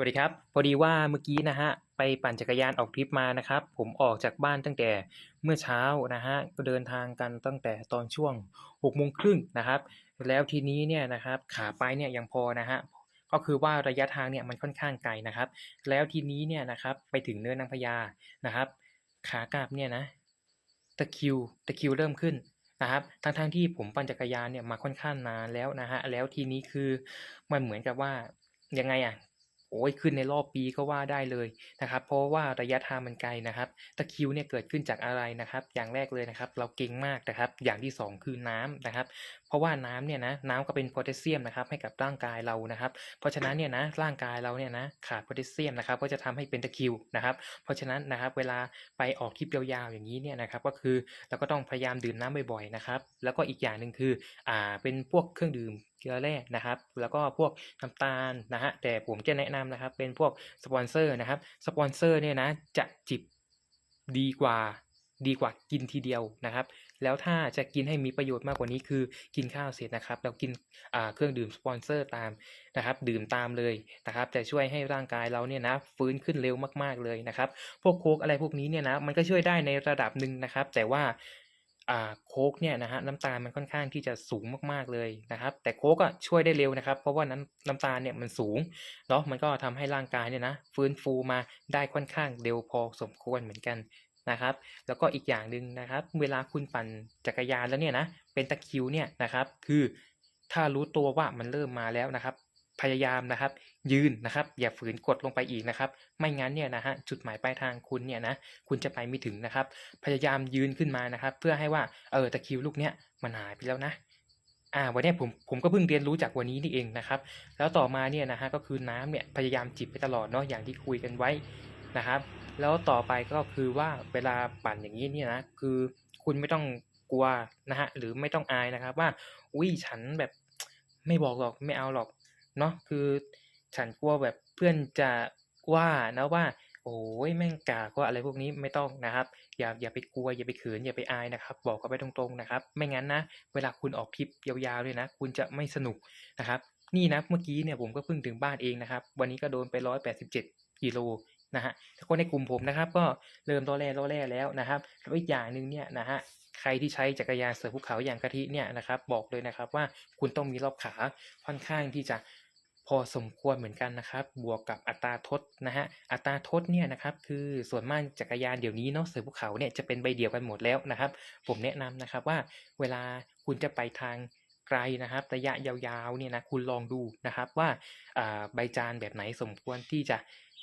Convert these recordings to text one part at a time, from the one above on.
วัสดีครับ พอดีว่าเมื่อกี้นะฮะไปปั่นจักรยานออกทริปมานะครับ ผมออกจากบ้านตั้งแต่เมื่อเช้านะฮะก็เดินทางกันตั้งแต่ตอนช่วง6โมงครึ่งนะครับ แล้วทีนี้เนี่ยนะครับขาไปเนี่ยยังพอนะฮะก็คือว่าระยะทางเนี่ยมันค่อนข้างไกลนะครับ แล้วทีนี้เนี่ยนะครับไปถึงเนินนางพญานะครับ ขากลับเนี่ยนะตะคิวตะคิวเริ่มขึ้นนะครับทั้งๆทที่ผมปั่นจักรยานเนี่ยมาค่อนข้างนานแล้วนะฮะแล้วทีนี้คือมันเหมือนกับว่ายังไงอะ โอ้ยขึ้นในรอบปีก็ว่าได้เลยนะครับ เพราะว่าระยะทางมันไกลนะครับ ตะคิวเนี่ยเกิดขึ้นจากอะไรนะครับ อย่างแรกเลยนะครับ เราเก่งมากนะครับ อย่างที่สองคือน้ำนะครับ เพราะว่าน้ำเนี่ยนะน้ำก็เป็นโพแทสเซียมนะครับให้กับร่างกายเรานะครับ เพราะฉะนั้นเนี่ยนะร่างกายเราเนี่ยนะขาดโพแทสเซียมนะครับ ก็จะทำให้เป็นตะคริวนะครับ เพราะฉะนั้นนะครับเวลาไปออกทริปยาวๆอย่างนี้เนี่ยนะครับ ก็คือเราก็ต้องพยายามดื่มน้ำบ่อยๆนะครับ แล้วก็อีกอย่างหนึ่งคืออ่าเป็นพวกเครื่องดื่มเกลือแร่นะครับ แล้วก็พวกน้ำตาลนะฮะแต่ผมจะแนะนำนะครับ เป็นพวกสปอนเซอร์นะครับสปอนเซอร์เนี่ยนะจะจิบดีกว่าดีกว่ากินทีเดียวนะครับ แล้วถ้าจะกินให้มีประโยชน์มากกว่านี้คือกินข้าวเสร็จนะครับแล้วกินเครื่องดื่มสปอนเซอร์ตามนะครับ ดื่มตามเลยนะครับจะช่วยให้ร่างกายเราเนี่ยนะฟื้นขึ้นเร็วมากๆเลยนะครับ พวกโค้กอะไรพวกนี้เนี่ยนะมันก็ช่วยได้ในระดับหนึ่งนะครับ แต่ว่าโค้กเนี่ยนะฮะน้ำตาลมันค่อนข้างที่จะสูงมากๆเลยนะครับ แต่โค้กอะช่วยได้เร็วนะครับ เพราะว่าน้ำน้ำตาลเนี่ยมันสูงเนาะมันก็ทำให้ร่างกายเนี่ยนะฟื้นฟูมาได้ค่อนข้างเร็วพอสมควรเหมือนกัน นะครับ แล้วก็อีกอย่างหนึ่งนะครับ เวลาคุณปั่นจักรยานแล้วเนี่ยนะ เป็นตะคิวเนี่ยนะครับ คือถ้ารู้ตัวว่ามันเริ่มมาแล้วนะครับ พยายามนะครับ ยืนนะครับ อย่าฝืนกดลงไปอีกนะครับ ไม่งั้นเนี่ยนะฮะจุดหมายปลายทางคุณเนี่ยนะคุณจะไปไม่ถึงนะครับ พยายามยืนขึ้นมานะครับ เพื่อให้ว่าเออตะคิวลูกเนี้ยมันหายไปแล้วนะอ่าวันนี้ผมผมก็เพิ่งเรียนรู้จากวันนี้นี่เองนะครับ แล้วต่อมาเนี่ยนะฮะก็คือน้ำเนี่ยพยายามจิบไปตลอดเนาะอย่างที่คุยกันไว้นะครับ แล้วต่อไปก็คือว่าเวลาปั่นอย่างนี้เนี่ยนะคือคุณไม่ต้องกลัวนะฮะหรือไม่ต้องอายนะครับ ว่าอุ้ยฉันแบบไม่บอกหรอกไม่เอาหรอกเนาะคือฉันกลัวแบบเพื่อนจะว่านะว่า โอ้ยแม่งกากว่าอะไรพวกนี้ไม่ต้องนะครับ อย่าอย่าไปกลัวอย่าไปเขินอย่าไปอายนะครับ บอกเขาไปตรงๆนะครับ ไม่งั้นนะเวลาคุณออกทริปยาวๆเลยนะ คุณจะไม่สนุกนะครับ นี่นะเมื่อกี้เนี่ยผมก็เพิ่งถึงบ้านเองนะครับ วันนี้ก็โดนไปร้อยแปดสิบเจ็ดกิโล นะฮะแต่คนในกลุ่มผมนะครับ ก็เริ่มรอแร่รอแร่แล้วนะครับแล้วอีกอย่างหนึ่งเนี่ยนะฮะใครที่ใช้จักรยานเสือภูเขาอย่างกะทิเนี่ยนะครับ บอกเลยนะครับว่าคุณต้องมีรอบขาค่อนข้างที่จะพอสมควรเหมือนกันนะครับ บวกกับอัตราทดนะฮะ อัตราทดเนี่ยนะครับ คือส่วนมากจักรยานเดี๋ยวนี้เนาะเสือภูเขาเนี่ยจะเป็นใบเดียวกันหมดแล้วนะครับ ผมแนะนำนะครับว่าเวลาคุณจะไปทางไกลนะครับ ระยะยาวๆเนี่ยนะคุณลองดูนะครับว่าใบจานแบบไหนสมควรที่จะ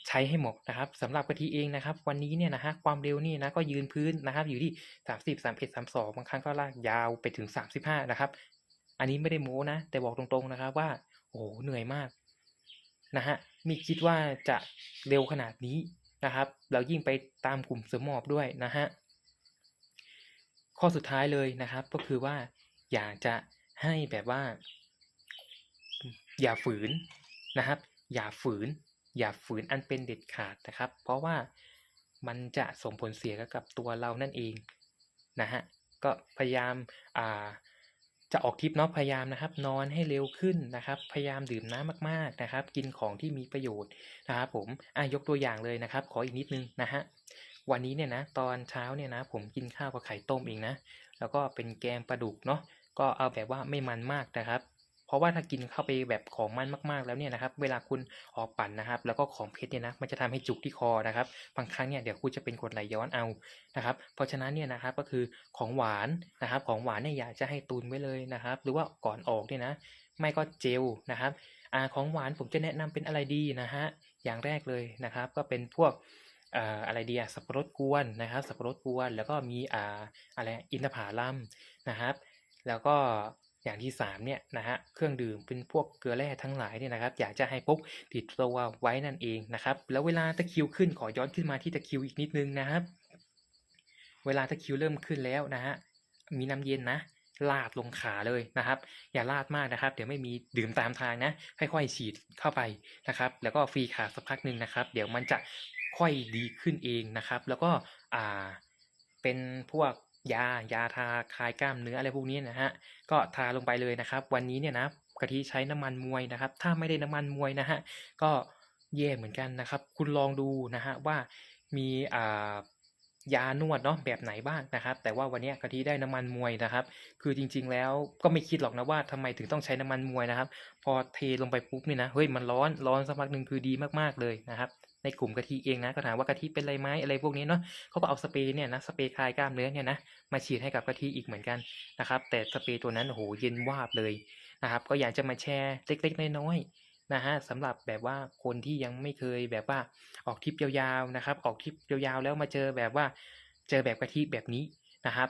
ใช้ให้เหมาะนะครับสำหรับกะทิเองนะครับ วันนี้เนี่ยนะฮะความเร็วนี่นะก็ยืนพื้นนะครับ อยู่ที่ 30 31 32 บางครั้งก็ลากยาวไปถึง 35 นะครับ อันนี้ไม่ได้โม้นะ แต่บอกตรงๆนะครับว่า โอ้โหเหนื่อยมากนะฮะไม่คิดว่าจะเร็วขนาดนี้นะครับแล้วยิ่งไปตามกลุ่มเสือหมอบด้วยนะฮะข้อสุดท้ายเลยนะครับ ก็คือว่าอยากจะให้แบบว่า อย่าฝืนนะครับ อย่าฝืน อย่าฝืนอันเป็นเด็ดขาดนะครับ เพราะว่ามันจะส่งผลเสียกับตัวเรานั่นเองนะฮะก็พยายามอ่าจะออกทริปเนาะพยายามนะครับ นอนให้เร็วขึ้นนะครับ พยายามดื่มน้ำมากๆนะครับ กินของที่มีประโยชน์นะครับผมอะยกตัวอย่างเลยนะครับ ขออีกนิดนึงนะฮะวันนี้เนี่ยนะตอนเช้าเนี่ยนะผมกินข้าวกับไข่ต้มเองนะ แล้วก็เป็นแกงปลาดุกเนาะก็เอาแบบว่าไม่มันมากนะครับ เพราะว่าถ้ากินเข้าไปแบบของมันมากๆแล้วเนี่ยนะครับ เวลาคุณออกปั่นนะครับ แล้วก็ของเผ็ดเนี่ยนะ มันจะทำให้จุกที่คอนะครับ บางครั้งเนี่ยเดี๋ยวคุณจะเป็นกรดไหลย้อนเอานะครับ เพราะฉะนั้นเนี่ยนะครับก็คือของหวานนะครับ ของหวานเนี่ยอยากจะให้ตุนไว้เลยนะครับ หรือว่าก่อนออกเนี่ยนะ ไม่ก็เจลนะครับอ่าของหวานผมจะแนะนำเป็นอะไรดีนะฮะ อย่างแรกเลยนะครับ ก็เป็นพวกอ่าอะไรดีอะสับปะรดกวนนะครับ สับปะรดกวน แล้วก็มีอ่าอะไรอินทผลัมนะครับ แล้วก็ อย่างที่สามเนี่ยนะฮะเครื่องดื่มเป็นพวกเกลือแร่ทั้งหลายเนี่ยนะครับอยากจะให้พกติดตัวไว้นั่นเองนะครับแล้วเวลาตะคิวขึ้นขอย้อนขึ้นมาที่ตะคิวอีกนิดนึงนะครับ เวลาตะคิวเริ่มขึ้นแล้วนะฮะมีน้ำเย็นนะลาดลงขาเลยนะครับ อย่าลาดมากนะครับ เดี๋ยวไม่มีดื่มตามทางนะ ค่อยๆฉีดเข้าไปนะครับ แล้วก็ฟรีขาสักพักหนึ่งนะครับ เดี๋ยวมันจะค่อยดีขึ้นเองนะครับ แล้วก็อ่าเป็นพวก ยายาทาคลายกล้ามเนื้ออะไรพวกนี้นะฮะก็ทาลงไปเลยนะครับ วันนี้เนี่ยนะกะทิใช้น้ำมันมวยนะครับ ถ้าไม่ได้น้ำมันมวยนะฮะก็แย่เหมือนกันนะครับ คุณลองดูนะครับว่ามีอ่ายานวดเนาะแบบไหนบ้างนะครับ แต่ว่าวันนี้กะทิได้น้ำมันมวยนะครับ คือจริง ๆ แล้วก็ไม่คิดหรอกนะว่าทำไมถึงต้องใช้น้ำมันมวยนะครับ พอเทลงไปปุ๊บเนี่ยนะเฮ้ยมันร้อนร้อนสักพักหนึ่งคือดีมากๆเลยนะครับ ในกลุ่มกะทิเองนะก็ถามว่ากะทิเป็นไรไหมอะไรพวกนี้เนาะเขาก็เอาสเปรย์เนี่ยนะสเปรย์คลายกล้ามเนื้อเนี่ยนะมาฉีดให้กับกะทิอีกเหมือนกันนะครับ แต่สเปรย์ตัวนั้นโอ้โหเย็นวาบเลยนะครับ ก็อยากจะมาแชร์เล็กๆน้อยๆนะฮะสำหรับแบบว่าคนที่ยังไม่เคยแบบว่าออกทริปยาวๆนะครับ ออกทริปยาวๆแล้วมาเจอแบบว่าเจอแบบกะทิแบบนี้นะครับ